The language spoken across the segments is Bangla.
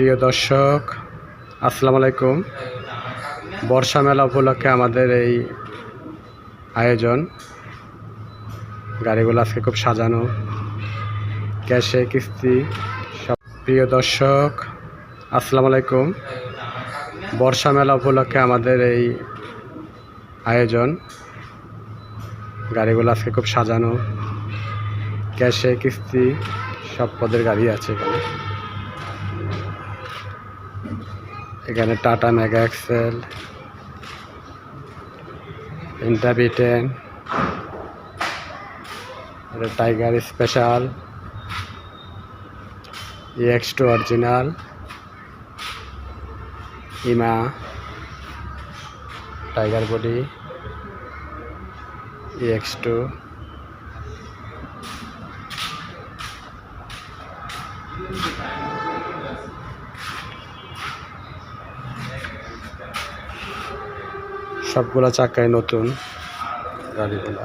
প্রিয় দর্শক, আসসালামু আলাইকুম। বর্ষা মেলা উপলক্ষে আমাদের এই আয়োজন। গাড়িগুলো আজকে খুব সাজানো। ক্যাশে কিস্তি, সব। প্রিয় দর্শক, আসসালামু আলাইকুম। বর্ষা মেলা উপলক্ষে আমাদের এই আয়োজন। গাড়িগুলো আজকে খুব সাজানো। ক্যাশে কিস্তি, সব পদের গাড়ি আছে এখানে। এখানে Tata mega excel ইন্টারভি ten tiger special X two original, ইমা, টাইগার বডি এক্স টু সবগুলা চাকায় নতুন গাড়িগুলো।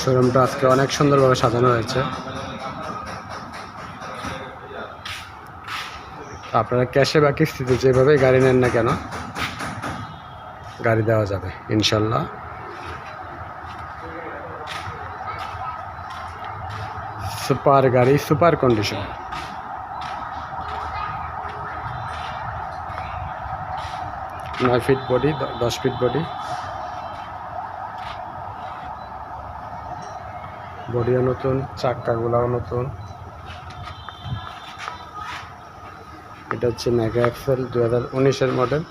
শোরুমটা আজকে অনেক সুন্দরভাবে সাজানো হয়েছে। আপনারা ক্যাশে বা কিস্তিতে যেভাবে গাড়ি নেন না কেন, গাড়ি দেওয়া যাবে, ইনশাল্লাহ। সুপার গাড়ি, সুপার কন্ডিশন। নয় ফিট বডি দশ ফিট বডি। বডিও নতুন, চাক্কাগুলাও নতুন। এটা হচ্ছে মেগা এক্সেল দু হাজার উনিশের মডেল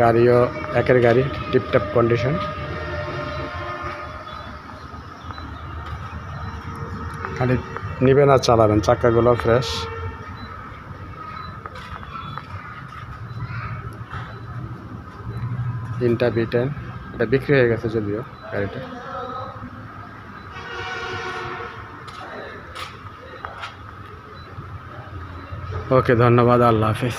গাড়িও একের গাড়ি, টিপটপ কন্ডিশন খালি নিবেন আর চালাবেন চাক্কাগুলো ফ্রেশ তিনটা বি টেন এটা বিক্রি হয়ে গেছে যদিও গাড়িটা। ওকে ধন্যবাদ আল্লাহ হাফিজ।